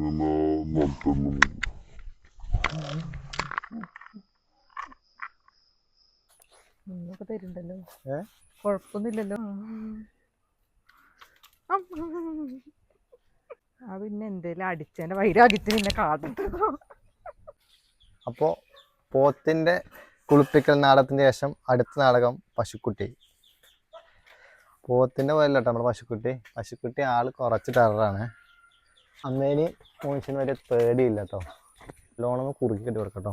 ഇങ്ങനെ നടത്തുന്നു നിന്നൊക്കെ തരുന്നുണ്ടല്ലോ? കുഴപ്പമൊന്നുമില്ലല്ലോ ആ പിന്നെ എന്തേലും അടിച്ചതിന്റെ വൈരാഗ്യത്തിന് നിന്നെ കാട്ടിട്ടോ അപ്പോ പോത്തിന്റെ കുളിപ്പിക്കൽ നാടകത്തിന് ശേഷം അടുത്ത നാടകം പശുക്കുട്ടി. പോത്തിന്റെ പോലല്ലോ നമ്മുടെ പശുക്കുട്ടി. പശുക്കുട്ടി ആൾ കുറച്ച് ടെററാണ് അമ്മേന് മോനിച്ചിന് വരെ പേടിയില്ല കേട്ടോ ലോണൊന്ന് കുറുക്കി കെട്ടി കൊടുക്കട്ടോ.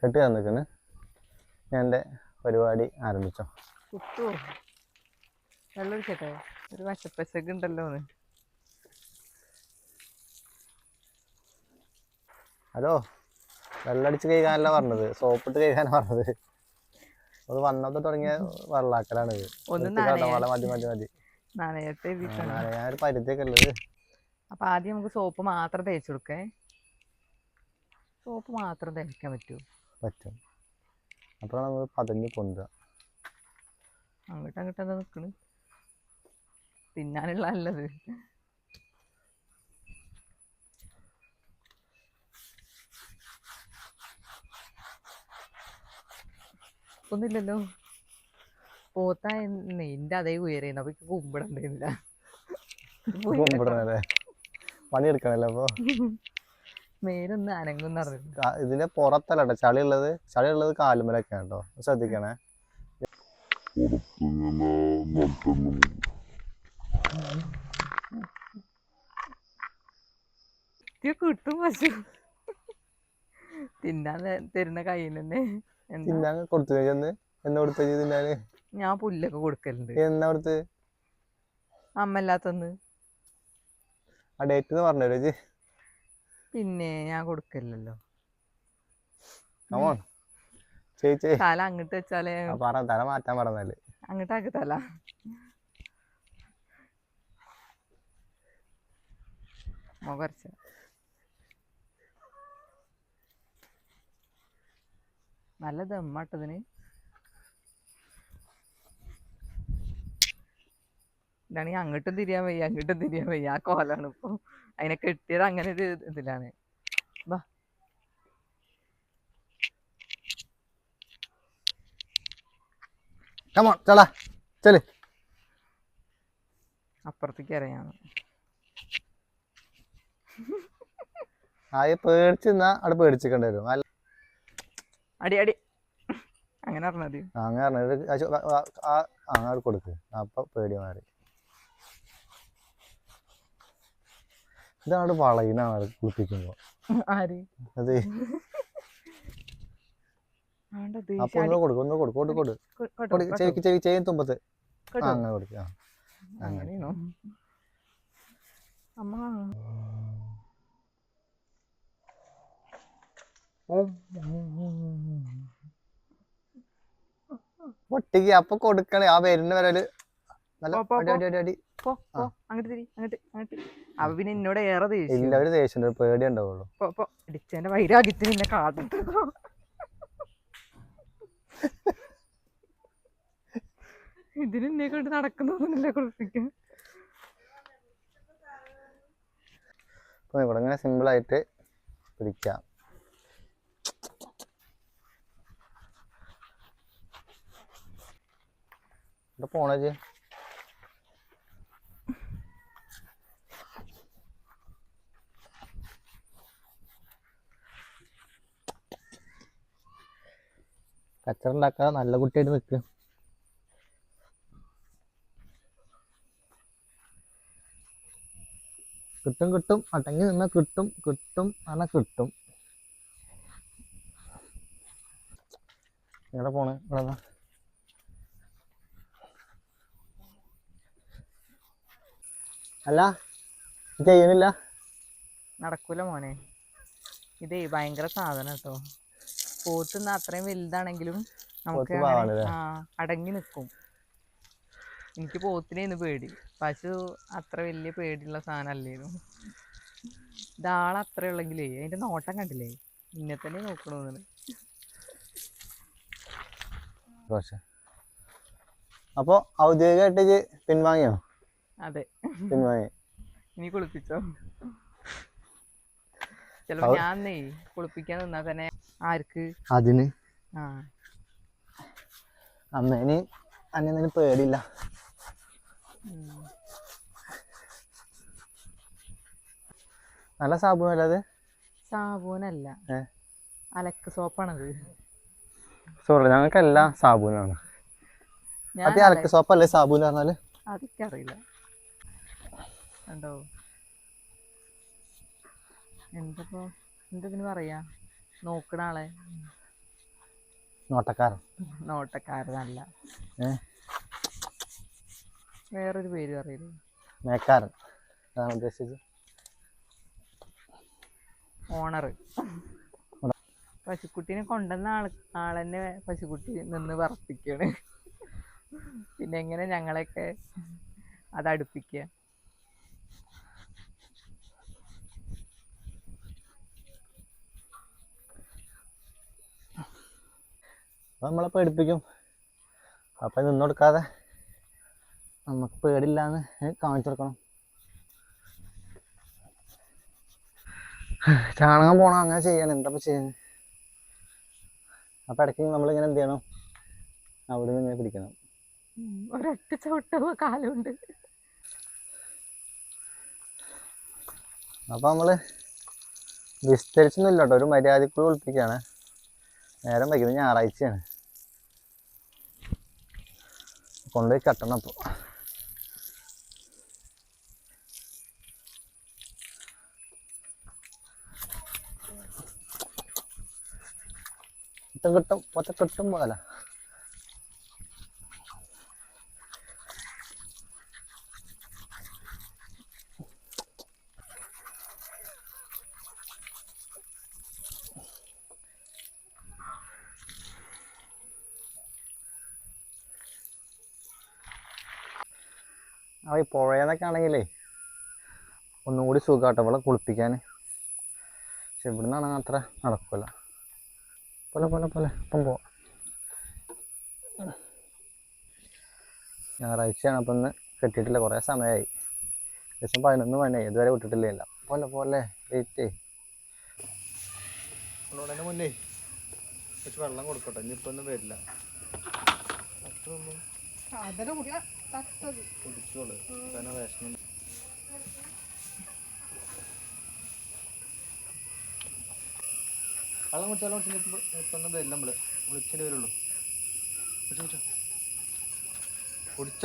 കെട്ടി തന്നിക്കണ് ഞാൻ എന്റെ പരിപാടി ആരംഭിച്ചോ. കുത്തുവോ വെള്ളം ഒഴിക്കട്ടെ ഒരു വശപ്പശക്ക് ഉണ്ടല്ലോ ഹലോ വെള്ളടിച്ച് കഴിക്കാനല്ല പറഞ്ഞത് സോപ്പിട്ട് കഴിക്കാനാണ് പറഞ്ഞത്. അത് വന്നപ്പോ തുടങ്ങിയ വെള്ളാക്കലാണ് മതി മതി മതി. പരിധിയൊക്കെ ഉള്ളത്. അപ്പൊ ആദ്യം നമുക്ക് സോപ്പ് മാത്രം തേച്ച് കൊടുക്കേ. സോപ്പ് മാത്രം തേക്കാൻ പറ്റുമോ പറ്റും. അപ്പോൾ നമ്മൾ പതഞ്ഞ് പൊന്തുക. അങ്ങോട്ട് അങ്ങോട്ട് തിന്നാനുള്ള നല്ലത്. ഒന്നുമില്ലല്ലോ പോത്ത നിന്റെ അതേ ഉയരുന്നു. അപ്പൊ കൊമ്പിടണല്ലേ? പണിയെടുക്കണല്ലേ അപ്പോൾ മേലൊന്ന് അനങ്ങും ഇതിന്റെ പുറത്തല്ല ചളി ഉള്ളത് ചളി ഉള്ളത് കാലുമലൊക്കെ കേട്ടോ ശ്രദ്ധിക്കണേ കിട്ടും പശു തിന്നാൻ തരുന്ന കയ്യിൽ തന്നെ. തിന്നാൻ കൊടുത്തു. ചെന്ന് എന്ന? കൊടുത്ത തിന്നാന് ഞാൻ പുല്ലൊക്കെ കൊടുക്കലുണ്ട്. എന്നാ കൊടുത്ത്? അമ്മല്ലാത്തന്ന് ആ ഡേറ്റ് എന്ന് പറഞ്ഞു പിന്നെ ഞാൻ കൊടുക്കില്ലല്ലോ കമോൺ ചേച്ചി. തല അങ്ങോട്ട് വെച്ചാലേ പറ തല മാറ്റാൻ പറഞ്ഞാൽ. അങ്ങോട്ടാക്കി തല. മുഖർച്ച നല്ല ദമ്മാട്ടതിന് ഇതാണെങ്കിൽ അങ്ങോട്ടും തിരിയാൻ വയ്യ അങ്ങോട്ടും തിരിയാൻ വയ്യ. ആ കോലാണ് ഇപ്പൊ. അതിനെ കെട്ടിയത് അങ്ങനെ ഒരു ഇതിലാണ്. ബാ. കമോൺ ചളാ ചെൽ. അപ്പുറത്തേക്ക് അറിയാണ് ആയി പേടിച്ചെന്നാ അവിടെ പേടിച്ചിക്കേണ്ടി വരും. അല്ല അടി അടി. അങ്ങനെ പറഞ്ഞത് അങ്ങനെ പറഞ്ഞു ഒരു അശു- ആ- ആ- ആ- ആ, അങ്ങോട്ട് കൊടുക്ക്. അപ്പൊ പേടി മാറി. ഇതാണ് വളയിനാണ് കുളിപ്പിക്കുമ്പോ. അത് അപ്പൊ ഒന്ന് കൊടുക്കും ഒന്ന് കൊടുക്കും കൊടുക്കും കൊടു കൊടുക്ക് ചെവിക്ക് ചെവി ചെവി തുമ്പത്ത്. അങ്ങനെ കൊടുക്കുക അങ്ങനെയാണോ? അമ്മ. ഒട്ടിക്ക് അപ്പൊ കൊടുക്കണേ. ആ വരുന്ന വരൽ നല്ല അടി അടി അടി അടി. പോ പോ. അങ്ങോട്ട് തിരി അങ്ങോട്ട് അങ്ങോട്ട്. അപ്പൊ പിന്നെ എന്നോട് ഏറെ ദേഷ്യം. ഇല്ല ഒരു ദേഷ്യം ഒരു പേടി ഉണ്ടാവുള്ളൂ. പോ ഇടിച്ചതിന്റെ കാട്ടിട്ടോ ഇതിന് എന്നെ കൊണ്ട് ഇവിടെ ഇങ്ങനെ സിമ്പിൾ ആയിട്ട് പിടിക്കാം. ഇവിടെ പോണേ കച്ചറുണ്ടാക്കാതെ നല്ല കുട്ടിയായിട്ട് നിൽക്ക് കിട്ടും കിട്ടും. അടങ്ങി നിന്നാ കിട്ടും കിട്ടും അങ്ങനെ കിട്ടും. എവിടെ പോണേ? ഇവിടെ അല്ല ചെയ്യുന്നില്ല. നടക്കൂല മോനെ. ഇതേ ഭയങ്കര സാധനം കേട്ടോ പോത്തുന്ന അത്രയും വലുതാണെങ്കിലും നമുക്ക് അടങ്ങി നിൽക്കും എനിക്ക് പോത്തിനേന്ന് പേടി. പശു അത്ര വലിയ പേടിയുള്ള സാധനം അല്ലേന്നു ഇതാൾ അത്ര ഉള്ളെങ്കിലേ അതിന്റെ നോട്ടം കണ്ടില്ലേ? ഇന്നെ തന്നെ നോക്കണോന്ന്. അപ്പോൾ ഔദ്യോഗികമായിട്ട് പിൻവാങ്ങിയോ? അതെ. പിൻവാങ്ങി ഇനി കുളിപ്പിച്ചോ? ചിലപ്പോ ഞാൻ കുളിപ്പിക്കാൻ നിന്നാ തന്നെ ആർക്ക്? അതിന്. ആ. അമ്മേന് അന്നൊന്നും പേടില്ല. നല്ല സാബുനല്ല അത്? സാബൂനല്ല? അലക്ക് സോപ്പാണത്. സോറി ഞങ്ങൾക്കല്ല സാബൂനാണ്. അത് അലക്ക് സോപ്പല്ലേ സാബുന്ന് പറഞ്ഞാൽ? അതൊക്കറിയില്ല കണ്ടോ എന്തപ്പോ? എന്തിനു പറയാ? നോക്കണ ആളെ. നോട്ടക്കാരൻ. നോട്ടക്കാരനല്ല. വേറൊരു പേര് പറയില്ലേ മേക്കാരൻ. അതാണ് ഉദ്ദേശിച്ചത്. ഓണർ. പശുക്കുട്ടീനെ കൊണ്ടുവന്ന ആൾ ആളെന്നെ പശുക്കുട്ടി നിന്ന് വർത്തിക്കാണ് പിന്നെ എങ്ങനെ ഞങ്ങളെയൊക്കെ അത് അടുപ്പിക്കുക? അപ്പൊ നമ്മളെ പേടിപ്പിക്കും. അപ്പം നിന്ന് കൊടുക്കാതെ നമുക്ക് പേടില്ല എന്ന് കാണിച്ചു കൊടുക്കണം. ചാണകം പോണം? അങ്ങനെ ചെയ്യണം. എന്താ ചെയ്യുന്നത് അപ്പൊ ഇടയ്ക്ക് നമ്മളിങ്ങനെ എന്ത് ചെയ്യണം? അവിടെ നിന്ന് പിടിക്കണം. ഒരൊറ്റ ചവിട്ട കാലുണ്ട്. അപ്പൊ നമ്മൾ വിസ്തരിച്ചൊന്നുമില്ല കേട്ടോ. ഒരു മര്യാദക്കുള്ള ഒളിപ്പിക്കുകയാണ്. നേരം വൈകുന്നത് ഞായറാഴ്ചയാണ്. കൊണ്ടുപോയി കട്ടണം അപ്പോൾ കിട്ടും പൊത്ത കിട്ടും പോലെ. ആ ഈ പുഴയെന്നൊക്കെ ആണെങ്കിലേ ഒന്നും കൂടി സുഖമാട്ടോ ഇവിടെ കുളിപ്പിക്കാൻ. പക്ഷെ ഇവിടെ നിന്നാണെങ്കിൽ അത്ര നടക്കില്ല പോലെ പോലെ പോലെ ഇപ്പം പോവാം. ഞായറാഴ്ചയാണ് അപ്പം ഇന്ന് കെട്ടിയിട്ടില്ല. കുറേ സമയമായി. ഏകദേശം പതിനൊന്ന് മണിയായി ഇതുവരെ വിട്ടിട്ടില്ല പോലെ പോലെ വെയിറ്റ് ഉള്ളതിന് മുന്നേ കുറച്ച് വെള്ളം കൊടുക്കട്ടെ. ഇനിയിപ്പോൾ ഒന്നും വരില്ല കുടിച്ചോളൂ. കാരണം വിഷമം. വെള്ളം വരില്ല നമ്മൾ. വിളിച്ചേ വരുള്ളൂ. കുടിച്ചോ കുടിച്ചോ. കുടിച്ച.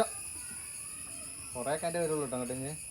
കുറേ വരുള്ളൂ കേട്ടോ അങ്ങോട്ട്